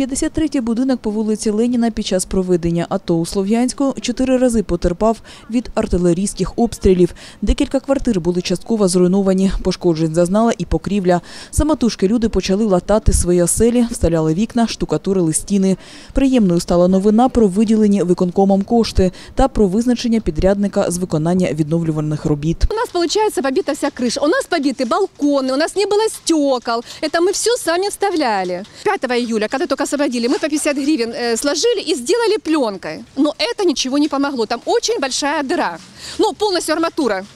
53-й будинок по вулиці Леніна під час проведення АТО у Слов'янську чотири рази потерпав від артилерійських обстрілів. Декілька квартир були частково зруйновані, пошкоджень зазнала і покрівля. Самотужки люди почали латати свої оселі, вставляли вікна, штукатурили стіни. Приємною стала новина про виділені виконкомом кошти та про визначення підрядника з виконання відновлювальних робіт. У нас, получается, побита вся крыша. У нас побиты балконы, у нас не было стекол. Это мы все сами вставляли. 5 июля, когда только освободили, мы по 50 гривен э, сложили и сделали пленкой. Но это ничего не помогло. Там очень большая дыра. Ну, полностью арматура.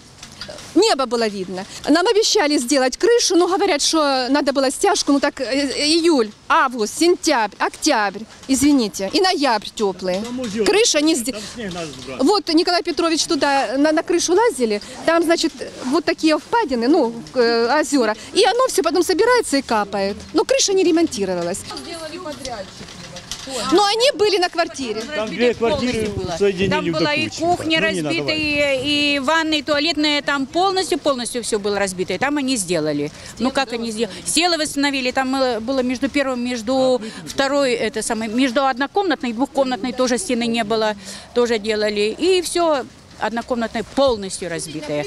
Небо было видно. Нам обещали сделать крышу, но говорят, что надо было стяжку, ну так э, июль, август, сентябрь, октябрь, извините, и ноябрь теплый. Крыша не сделана. Вот Николай Петрович туда на, на крышу лазили, там, значит, вот такие впадины, ну, э, озера, и оно все потом собирается и капает. Но крыша не ремонтировалась. Но они были на квартире. Там две квартиры соединили Там была и кухня Ну, не надо, разбита, давай. и, и ванная, и туалетная, там полностью, полностью все было разбито. И там они сделали. Ну как они сделали? Стелы восстановили, там было между первым, между второй, это самое, между однокомнатной и двухкомнатной тоже стены не было, тоже делали. И все однокомнатной полностью разбитая.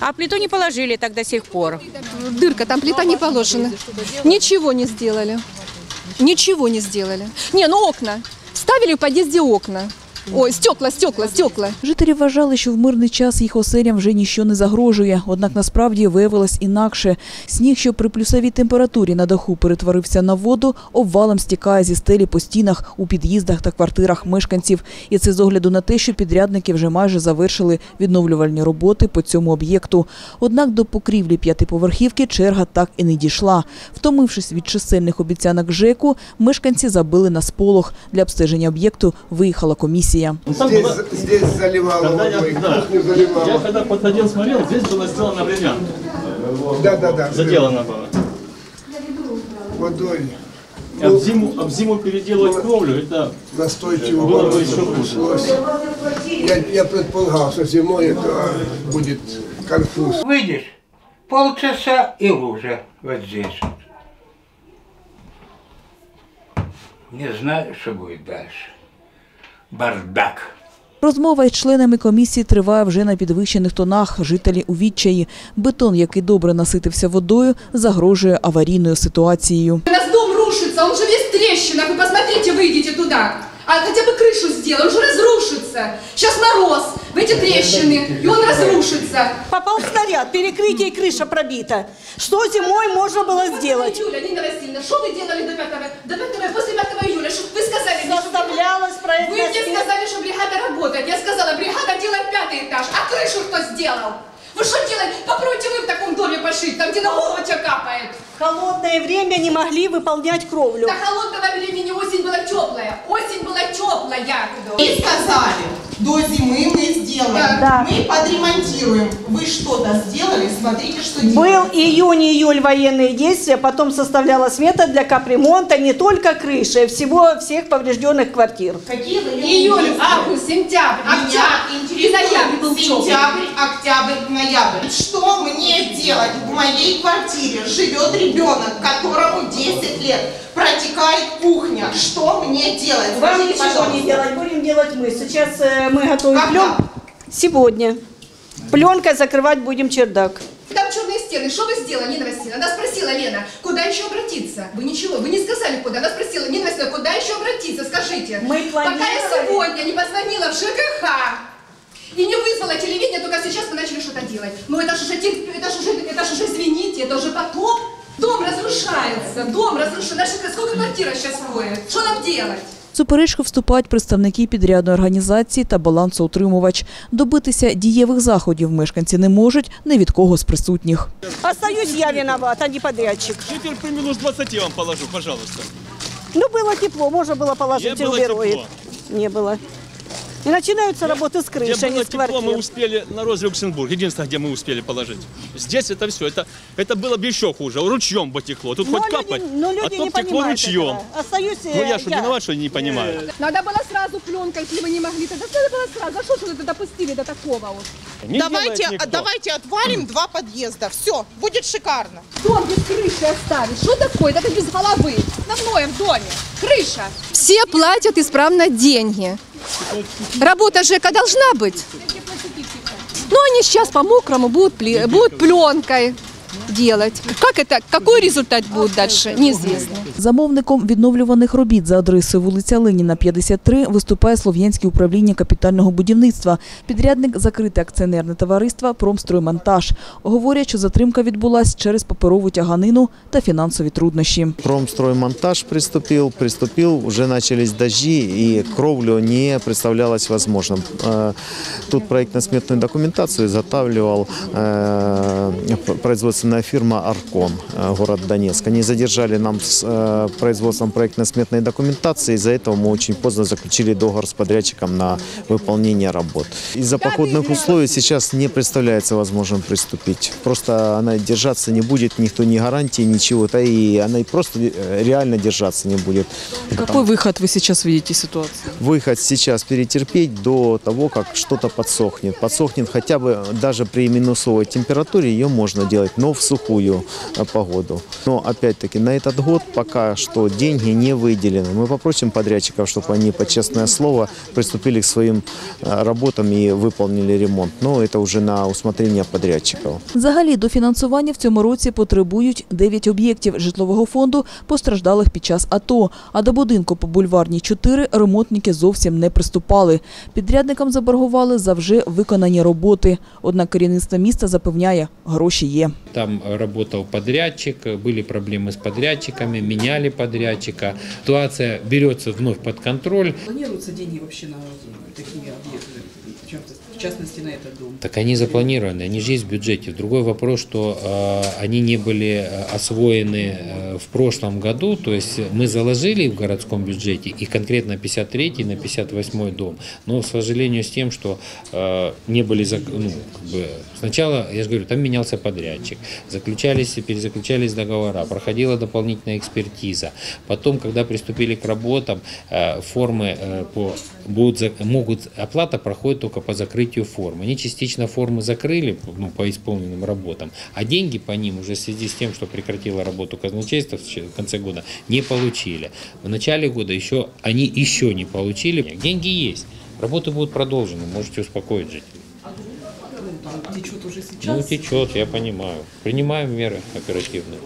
А плиту не положили так до сих пор. Дырка, там плита не положена. Ничего не сделали. Ничего не сделали. Не, ну окна. Ставили в подъезде окна. Ой, стекла, стекла, стекла. Жителі вважали, що в мирний час їх оселям вже ніщо не загрожує. Однак насправді виявилось інакше. Сніг, що при плюсовій температурі на даху перетворився на воду, обвалом стікає зі стелі по стінах, у під'їздах та квартирах мешканців. І це з огляду на те, що підрядники вже майже завершили відновлювальні роботи по цьому об'єкту. Однак до покрівлі п'ятиповерхівки черга так і не дійшла. Втомившись від чисельних обіцянок ЖЕКу, мешканці забили на сполох. Для обстеження об'єкту виїхала комісія. Здесь, здесь заливало Когда я, да, кухню я заливало. когда подходил, смотрел, здесь было сделано времен. Да, да, да. Заделано было. Водой. Об зиму, об зиму переделывать кровлю, это Настойчиво Было бы еще хуже. пришлось. Я, я предполагал, что зимой это будет конфуз. Выйдешь, полчаса и лужа вот здесь. Не знаю, что будет дальше. Бардак. Розмова із членами комісії триває вже на підвищених тонах. Жителі у відчаї. Бетон, який добре наситився водою, загрожує аварійною ситуацією. Нас дом рушится, он же весь в трещинах. Вы посмотрите, выйдите туда. А хотя бы крышу сделай, он же разрушится. Сейчас мороз, в эти трещины, и он разрушится. Попал снаряд, перекрытие и крыша пробита. Что зимой можно было 5 сделать? июля, Нина Васильевна, что вы делали до 5, до 5 после 5 июля? Что вы сказали мне, что Составлялась Вы проектная мне сказали, что бригада работает. Я сказала, бригада делает пятый этаж. А крышу кто сделал? Вы что делаете? Попробуйте вы в таком доме пошить, там где на голову тебя капает. В холодное время не могли выполнять кровлю. До холодного времени осень была теплая. Осень была теплая. И сказали, до зимы мы сделаем, Да. мы подремонтируем. Вы что-то сделали, смотрите, что Был делаете. июнь-июль военные действия, потом составлялась смета для капремонта не только крыши, всего всех поврежденных квартир. Какие вы Июль, август, сентябрь, Меня октябрь. И ноябрь был сентябрь, октябрь, ноябрь. Что мне делать? В моей квартире живет ребенок, которому 10 лет. Протекает кухня. Что мне делать? Вам Скажите, ничего не пожалуйста. делать, будем делать мы. Сейчас э, мы готовим Когда? пленку. Сегодня. Пленкой закрывать будем чердак. Там черные стены. Что вы сделали, Нина Васильевна? Она спросила, Лена, куда еще обратиться? Вы ничего, вы не сказали куда. Она спросила, Нина Васильевна, куда еще обратиться? Скажите. Мы Пока я планировали. сегодня не позвонила в ЖКХ и не вызвала телевидение, только сейчас мы начали что-то делать. Ну это же уже, тем- это же это же извините, это уже потоп. Дом разрушается, дом разрушается. Наша, сколько квартира сейчас стоит? Что нам делать? В суперечку вступають представники підрядної організації та балансоутримувач. Добитися дієвих заходів мешканці не можуть ні від кого з присутніх. Остаюсь я виноват, а не подрядчик. Житель при минус 20 вам положу, пожалуйста. Ну, было тепло, можно было положить Не было рубероид. тепло. Не было. И начинаются работы с Где крышей, а было не с тепло, мы квартир. успели на Розе Люксембург. Единственное, где мы успели положить. Здесь это все. Это, это было бы еще хуже. Ручьем бы текло. Тут Но хоть люди, капать, но а люди не тут текло ручьем. этого. Остаюсь Ну э, я что, виноват, что они не понимают? Надо было сразу пленкой, если вы не могли. Тогда надо было сразу. А что ж вы это допустили до такого вот? Не Давайте, никто. давайте отвалим два подъезда. Все, будет шикарно. Дом без крыши оставить. Что такое? Это без головы. Основное в доме. Крыша. Все платят исправно деньги. Работа ЖЭКа должна быть. Но они сейчас по-мокрому будут, будут пленкой делать. Как это, какой результат будет дальше, неизвестно. Замовником відновлюваних робіт за адресою вулиця Леніна, 53, виступає Слов'янське управління капітального будівництва. Підрядник – закрите акціонерне товариство «Промстроймонтаж». Говорять, що затримка відбулась через паперову тяганину та фінансові труднощі. Промстроймонтаж приступил, приступил, уже начались дожди, и кровлю не представлялось возможным. Э, Тут проектно-сметную документацию изготавливал э, производственная фирма «Арком», э, город Донецк. Они задержали нам с э, производством проектно-сметной документации, из-за этого мы очень поздно заключили договор с подрядчиком на выполнение работ. Из-за погодных условий сейчас не представляется возможным приступить. Просто она держаться не будет, никто не гарантии, ничего, да и она и просто э, реально держаться не будет. Какой выход вы сейчас видите из ситуации? Выход сейчас перетерпеть до того, как что-то подсохнет. Подсохнет хотя бы даже при минусовой температуре, ее можно делать, но в сухую э, погоду. Но опять-таки на этот год пока что деньги не выделены. Мы попросим подрядчиков, чтобы они, по честное слово, приступили к своим э, работам и выполнили ремонт. Но это уже на усмотрение подрядчиков. Взагалі, до фінансування в цьому році потребують 9 об'єктів житлового фонду, постраждалих під час АТО. А до будинку по бульварній 4 ремонтники зовсім не приступали. Підрядникам заборгували за вже виконані роботи. Однак керівництво міста запевняє, гроші є. Там работал подрядчик, были проблемы с подрядчиками, меняли подрядчика. Ситуация берется вновь под контроль. Планируются деньги вообще на такие объекты, в частности на этот дом? Так они запланированы, они же есть в бюджете. Другой вопрос, что э, они не были э, освоены э, в прошлом году, то есть мы заложили в городском бюджете и конкретно 53 на 58 дом, но, к сожалению, с тем, что э, не были, ну, как бы, сначала, я же говорю, там менялся подрядчик, заключались и перезаключались договора, проходила дополнительная экспертиза. Потом, когда приступили к работам, э, формы э, по, будут, могут, оплата проходит только по закрытию формы. Они частично формы закрыли ну, по исполненным работам, а деньги по ним уже в связи с тем, что прекратило работу ч- в конце года, не получили. В начале года еще они еще не получили. Деньги есть. Работы будут продолжены, можете успокоить жителей. Ну, течет уже сейчас. Ну, течет, я понимаю. Принимаем меры оперативные.